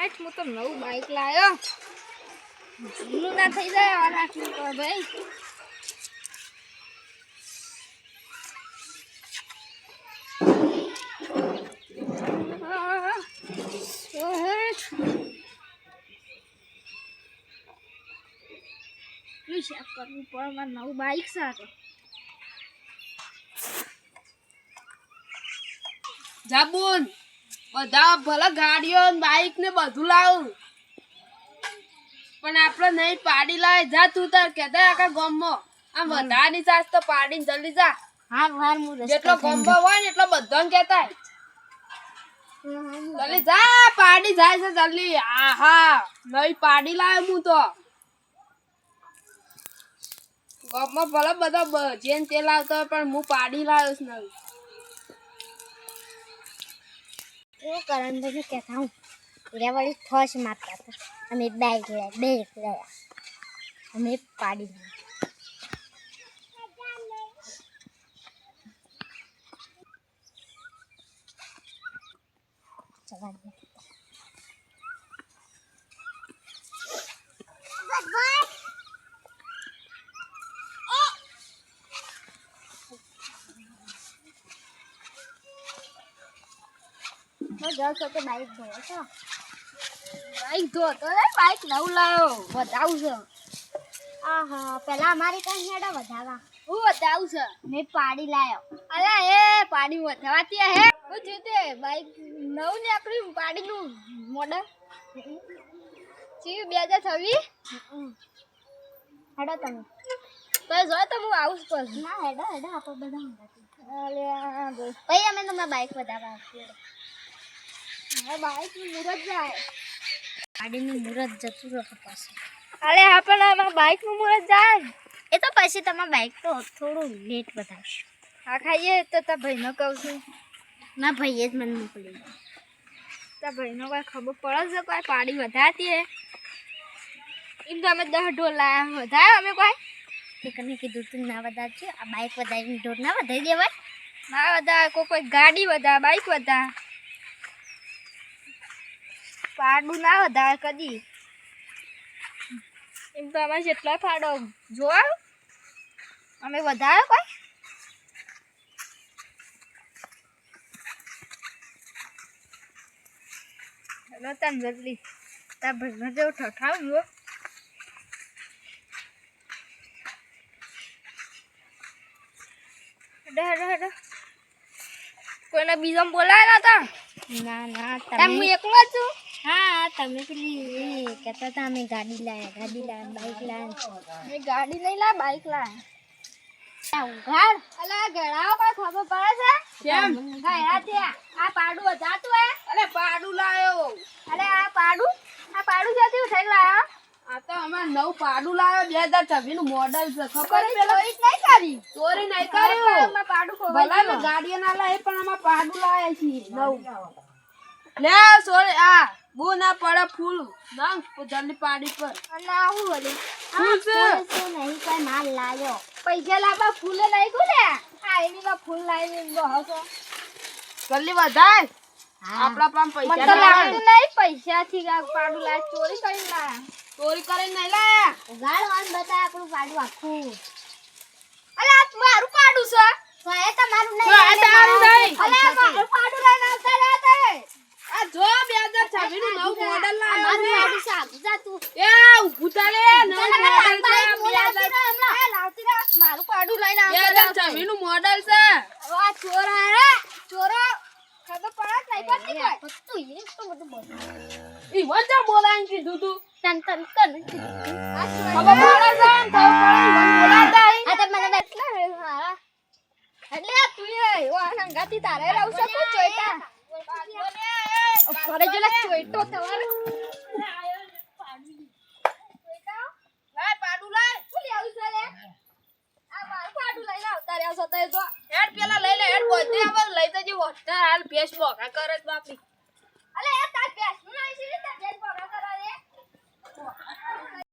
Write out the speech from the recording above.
આજ હું તો નવું બાઈક લાવ્યો જૂનું ના થઈ જાય આ રાખવું તો ભાઈ આહ, શેઠ. શું શેક કરવું પડે મારે નવું બાઈક છે આ તો જાબુન બધા ભલે ગાડીઓ બાઈક ને બધું લાવું. પણ આપણે નહીં પાડી લાવે જા તું તાર કેતા આખા ગામમાં. આમ વધારાની સાસ તો પાડીને જલ્દી જા. હા વાર હું જેટલો ગંભો હોય ને એટલો બધો કહેતા. જલ્દી જા પાડી જાય છે જલ્દી. આહા નહીં પાડી લાવે હું તો. ગામમાં ભલે બધા જેન તેલ તે લાવતો હોય પણ હું પાડી લાવ્યો છું નવી એવું કારણ તો શું કહેતા, હું પૂરા વાળી ફોસ મારતા હતા. અમે બે ગયા બે ગયા અમે પાડી દીધી. જવા દે હું તો બાઈક ધોવો છો? બાઈક ધોતો ને બાઈક નવું લાવ્યો વધાવું છે. આહા પેલા અમારી ત્યાં હેડા વધાવા. હું વધાવું છે? મેં પાડી લાયો. અલા એ પાડી વધાવાતી હે. હું જીતે બાઈક નવું ને આપણી પાડીનું મોડલ ચી બે હજાર છવ્વીસ. હેડો તમે. તો જો તો હું આવું પર ના હેડો હેડો આપણે બધા ભાઈ અમે તમને બાઈક વધાવવા આપીએ હવે બાઈકનું મુરત જાય ગાડીનું મુરત જતું રહે પાછું. અરે હા પણ આમાં બાઈકનું મુરત જાય. એ તો પછી તમારા બાઇક તો થોડું લેટ બતાવશે હા ખાઈએ તો તાર ભાઈનો કહું છું. ના ભાઈએ જ મને મોકલી તાર ભાઈનો કોઈ ખબર પડે છે કોઈ? પાડી વધારતી હે એમ તો અમે દસ ઢોર લાયા વધારે અમે કોઈ? ઠીકને કીધું તું ના વધારજો. આ બાઈક વધારીને ઢોર ના વધારી દેવાય? ના વધારે કોઈ કોઈ ગાડી વધારે બાઇક વધારે. પાડું ના વધારે કદી. એમ તો અમારે જેટલા ફાડો જોવા. અમે વધારે કોઈ? હેલો તમ જલ્દી. તાર ભાઈનો જેવું ઠઠાવ જો હેડો હેડો હેડો. કોઈને બીજો બોલાયેલા હતા? ના ના તમે હું એકલો જ છું? તમે પેલી એ કહેતા હતા અમે ગાડી લાયા ગાડી લાયા બાઈક લાયા મેં ગાડી નહીં લાયા બાઈક લાયા. ઉઘાડ. અલા ગળાઓ કોઈ ખબર પડે છે? કેમ? ગળા ત્યાં આ પાડું વધાતું હે. અરે પાડું લાયો. અરે આ પાડું? આ પાડું ક્યાંથી ઉઠાઈ લાયા? આ તો અમાર નવ પાડું લાવ્યો બે હજાર છવ્વીસનું મોડલ છે. ખબર કોઈ છે પેલો? ચોરી નહીં કરી? ચોરી નહીં કર્યું પાડું ભલા ખોવાઈ મેં ગયું. ગાડીઓ ના લાવે પણ આમાં પાડું લાયા છીએ નવ. લે સોરી આ. બહુ ના પડે ફૂલ. નાંગ જલ્દી પાડી પર. અને આવું વળી? ફૂલ છે. નહીં કઈ માલ લાયો. પૈસા લાવવા ફૂલે લઈ ગયું ને આ એની માં ફૂલ લાવી બહો છો જલ્દી વધાય. આપડા પામ પૈસા તો ના લાગતું નહીં પૈસા થી પાડું લાય ચોરી કરી લાયા. ચોરી કરીને નહીં લાયા? ઉગાડવાનું બતાય આપણું પાડું આખું. અરે આ મારું પાડું છે. તો મને બેઠલા હે મારા એટલે આ એ એવો સંગાતી તારે રહું છે? ચોઈટા ચોઈટો તમારો એડ પેલા લઈ લે, હેડ બધે હવે લઈ જજે હોસ્ટેલ, હાલ ભેસ બોકા કરત બાપરી અલે